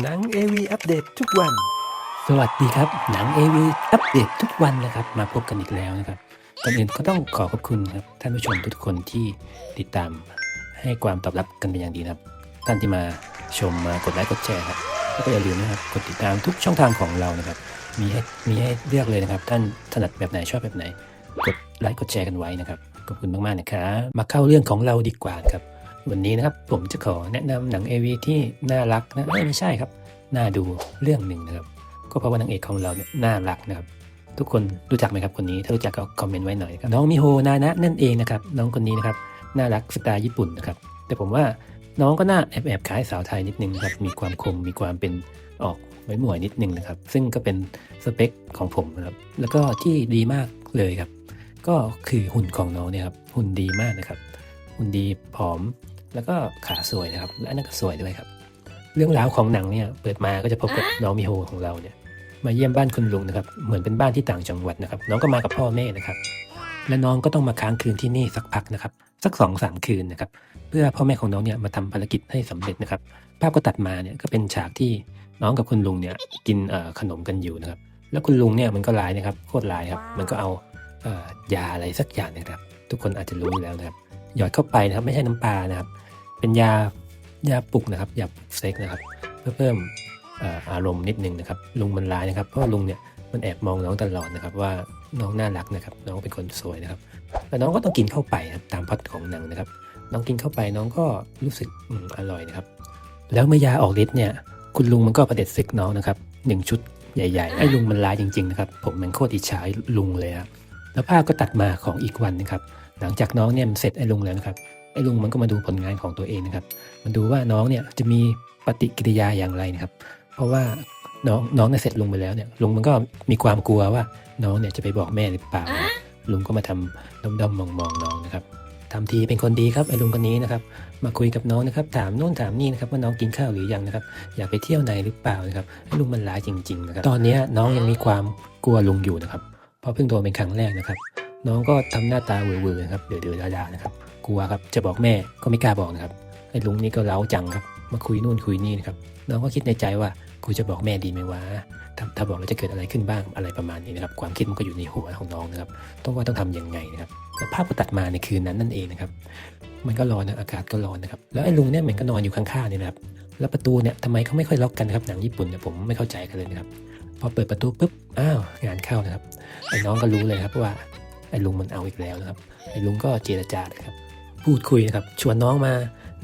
หนัง AV อัปเดตทุกวัน สวัสดีครับ หนัง AV อัปเดตทุกวันนะครับ มาพบกันอีกแล้วนะครับก่อนอื่นก็ต้องขอขอบคุณครับ ท่านผู้ชมทุกคนที่ติดตามให้ความตอบรับกันเป็นอย่างดีนะครับ ท่านที่มาชมมากดไลค์กดแชร์ครับแล้วก็อย่าลืมนะครับกดติดตามทุกช่องทางของเรานะครับ มีให้มีให้เลือกเลยนะครับ ท่านถนัดแบบไหนชอบแบบไหน กดไลค์กดแชร์กันไว้นะครับขอบคุณมากๆนะครับมาเข้าเรื่องของเราดีกว่าครับ วันนี้นะครับผมจะขอแนะนำหนัง AV ที่น่ารักนะไม่ใช่ครับ น่าดูเรื่องหนึ่งนะครับ ก็เพราะว่านางเอกของเราเนี่ยน่ารักนะครับ ทุกคนรู้จักไหมครับคนนี้ ถ้ารู้จักก็คอมเมนต์ไว้หน่อยครับน้องมิโฮนานะนั่นเองนะครับ น้องคนนี้นะครับ น่ารักสไตล์ญี่ปุ่นนะครับ แต่ผมว่าน้องก็น่าแอบแอบๆคล้ายสาวไทยนิดนึงนครับ มีความคม มีความเป็นออกหมวยหมวยๆนิดนึงนะครับ ซึ่งก็เป็นสเปคของผมนะครับ แล้วก็ที่ดีมากเลยครับ ก็คือหุ่นของน้องเนี่ยครับ หุ่นดีมากนะครับ หุ่นดีผอม แล้วก็ขาสวยนะครับและอันนั่นก็สวยด้วยครับ เรื่องราวของหนังเนี่ยเปิดมาก็จะพบกับน้องมิโฮของเราเนี่ยมาเยี่ยมบ้านคุณลุงนะครับเหมือนเป็นบ้านที่ต่างจังหวัดนะครับ น้องก็มากับพ่อแม่นะครับ และน้องก็ต้องมาค้างคืนที่นี่สักพักนะครับ สักสองสามคืนนะครับ เพื่อพ่อแม่ของน้องเนี่ยมาทำภารกิจให้สำเร็จนะครับ ภาพก็ตัดมาเนี่ยก็เป็นฉากที่น้องกับคุณลุงเนี่ยกินเอ่อขนมกันอยู่นะครับ แล้วคุณลุงเนี่ยมันก็ร้ายนะครับโคตรร้ายครับมันก็เอาเอ่อยาอะไรสักอย่างนะครับ ทุกคนอาจจะรู้อยู่แล้วนะครับ หยอดเข้าไปนะครับ ไม่ใช่น้ำปลานะครับ เป็นยายาปลุกนะครับยาปลุกเซ็กนะครับ เพื่อเพิ่มอารมณ์นิดนึงนะครับ ลุงมันร้ายนะครับ เพราะลุงเนี่ยมันแอบมองน้องตลอดนะครับ ว่าน้องน่ารักนะครับ น้องเป็นคนสวยนะครับแล้วน้องก็ต้องกินเข้าไปนะครับตามพล็อดของหนังนะครับ น้องกินเข้าไปน้องก็รู้สึกอืมอร่อยนะครับ แล้วเมื่อยาออกฤทธิ์เนี่ย คุณลุงมันก็ประเด็จศึกน้องนะครับหนึ่งชุดใหญ่ๆไอ้ลุงมันร้ายจริงๆนะครับ ผมมันโคตรอิจฉาลุงเลยครับแล้วภาพก็ตัดมาของอีกวันนะครับ หลังจากน้องเนี่ยเสร็จไอ้ลุงแล้วนะครับไอ้ลุงมันก็มาดูผลงานของตัวเองนะครับ มันดูว่าน้องเนี่ยจะมีปฏิกิริยาอย่างไรนะครับ เพราะว่าน้องน้องเนี่ยเสร็จลุงไปแล้วเนี่ยลุงมันก็มีความกลัวว่าน้องเนี่ยจะไปบอกแม่หรือเปล่าลุงก็มาทำด้อมๆมองๆน้องนะครับทำทีเป็นคนดีครับไอ้ลุงคนนี้นะครับมาคุยกับน้องนะครับ ถามนู่นถามนี่นะครับว่าน้องกินข้าวหรือยังนะครับ อยากไปเที่ยวไหนหรือเปล่านะครับไอ้ลุงมันร้ายจริงๆนะครับตอนนี้น้องยังมีความกลัวลุงอยู่นะครับเพราะเพิ่งโดนเป็นครั้งแรกนะครับ น้องก็ทำหน้าตาเวอร์ๆครับเดือดๆดาๆนะครับกลัวครับจะบอกแม่ก็ไม่กล้าบอกนะครับไอ้ลุงนี่ก็เล้าจังครับ มาคุยนู่นคุยนี่นะครับน้องก็คิดในใจว่ากูจะบอกแม่ดีไหมวะถ้าถ้าบอกแล้วจะเกิดอะไรขึ้นบ้างอะไรประมาณนี้นะครับความคิดมันก็อยู่ในหัวของน้องนะครับต้องว่าต้องทำยังไงนะครับแล้วภาพก็ตัดมาในคืนนั้นนั่นเองนะครับมันก็ร้อนนะอากาศก็ร้อนนะครับแล้วไอ้ลุงเนี่ยเหมันก็นอนอยู่ข้างๆเนี่ยนะครับแล้วประตูเนี่ยทำไมเขาไม่ค่อยล็อกกันครับหนังญี่ปุ่นเนี่ยผมไม่เข้าใจกันเลยนะครับพอเปิดประตูปุ๊บอ้าวงานเข้านะครับไอ้น้องก็รู้เลยครับว่า ไอ้ลุงมันเอาอีกแล้วนะครับไอ้ลุงก็เจรจาเลยครับพูดคุยนะครับชวนน้องมา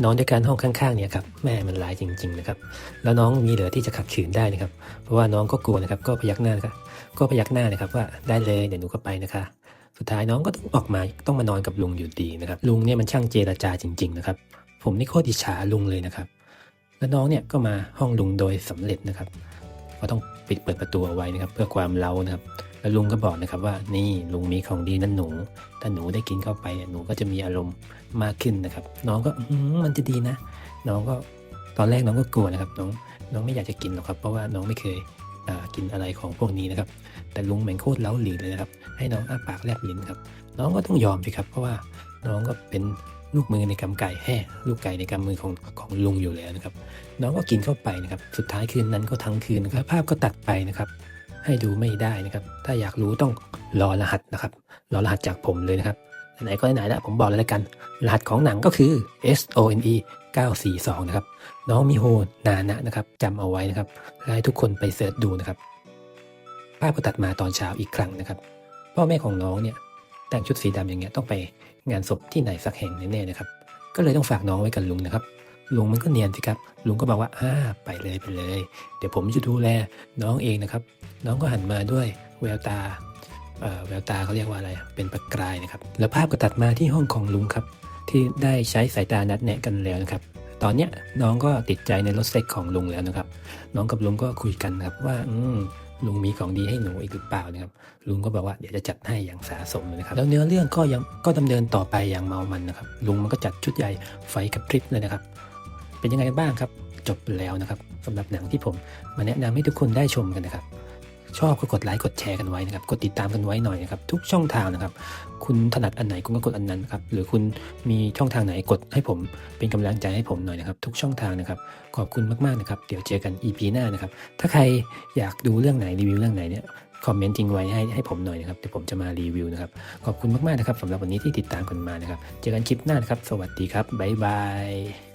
นอนด้วยกันห้องข้างๆเนี่ยครับแม่มันร้ายจริง ๆนะครับ แล้วน้องมีเหลือที่จะขัดขืนได้นะครับ เพราะว่าน้องก็กลัวนะครับ ก็พยักหน้านะครับก็พยักหน้านะครับว่าได้เลยเดี๋ยวหนูก็ไปนะคะ สุดท้ายน้องก็ต้องออกมาต้องมานอนกับลุงอยู่ดีนะครับลุงเนี่ยมันช่างเจรจาจริง ๆ นะครับ ผมนี่โคตรอิฉาลุงเลยนะครับ แล้วน้องเนี่ยก็มาห้องลุงโดยสำเร็จนะครับ ก็ต้องปิดเปิดประตูเอาไว้นะครับ เพื่อความเล้านะครับ แล้วลุงก็บอกนะครับว่านี่ลุงมีของดีนั่นหนู ถ้าหนูได้กินเข้าไปหนูก็จะมีอารมณ์มากขึ้นนะครับ น้องก็มันจะดีนะ น้องก็ตอนแรกน้องก็กลัวนะครับ น้องน้องไม่อยากจะกินหรอกครับ เพราะว่าน้องไม่เคยกินอะไรของพวกนี้นะครับ แต่ลุงแม่งโคตรเล้าหลีเลยนะครับ ให้น้องอ้าปากแลบลิ้นครับ น้องก็ต้องยอมสิครับ เพราะว่าน้องก็เป็นลูกมือในกำไก่แห่ลูกไก่ในกำมือของของลุงอยู่แล้วนะครับ น้องก็กินเข้าไปนะครับ สุดท้ายคืนนั้นก็ทั้งคืนนะครับ ภาพก็ตัดไปนะครับ ให้ดูไม่ได้นะครับ ถ้าอยากรู้ต้องรอรหัสนะครับ รอรหัสจากผมเลยนะครับ ไหนก็ไหนแล้วผมบอกเลยแล้วกัน รหัสของหนังก็คือ S O N E 942 นะครับ น้องมิโฮนานะนะครับจำเอาไว้นะครับให้ทุกคนไปเสิร์ชดูนะครับ ภาพก็ตัดมาตอนเช้าอีกครั้งนะครับ พ่อแม่ของน้องเนี่ยแต่งชุดสีดำอย่างเงี้ยต้องไปงานศพที่ไหนสักแห่งแน่ๆนะครับ ก็เลยต้องฝากน้องไว้กับลุงนะครับ ลุงมันก็เนียนสิครับ ลุงก็บอกว่าอ่าไปเลยไปเลย เดี๋ยวผมจะดูแลน้องเองนะครับ น้องก็หันมาด้วยแววตาแววตาเขาเรียกว่าอะไร เป็นประกายนะครับ แล้วภาพก็ตัดมาที่ห้องของลุงครับ ที่ได้ใช้สายตานัดแนะกันแล้วนะครับ ตอนเนี้ยน้องก็ติดใจในรถเซ็กของลุงแล้วนะครับ น้องกับลุงก็คุยกันครับว่า อืลุงมีของดีให้หนูอีกหรือเปล่านะครับ ลุงก็บอกว่าเดี๋ยวจะจัดให้อย่างสาสมนะครับ แล้วเนื้อเรื่องก็ยังก็ดำเนินต่อไปอย่างเมามันนะครับ ลุงมันก็จัดชุดใหญ่ไฟกับพริบเลยนะครับ เป็นยังไงกันบ้างครับ จบแล้วนะครับสำหรับหนังที่ผมมาแนะนำให้ทุกคนได้ชมกันนะครับ ชอบก็กดไลค์กดแชร์กันไว้นะครับ กดติดตามกันไว้หน่อยนะครับ ทุกช่องทางนะครับ คุณถนัดอันไหนคุณก็กดอันนั้นครับ หรือคุณมีช่องทางไหนกดให้ผม เป็นกำลังใจให้ผมหน่อยนะครับ ทุกช่องทางนะครับ ขอบคุณมากๆนะครับ เดี๋ยวเจอกัน EP หน้านะครับ ถ้าใครอยากดูเรื่องไหนรีวิวเรื่องไหนเนี่ยคอมเมนต์ทิ้งไว้ให้ให้ผมหน่อยนะครับเดี๋ยวผมจะมารีวิวนะครับ ขอบคุณมากๆนะครับสำหรับวันนี้ที่ติดตามกันมานะครับ เจอกันคลิปหน้านะครับ สวัสดีครับ บ๊ายบาย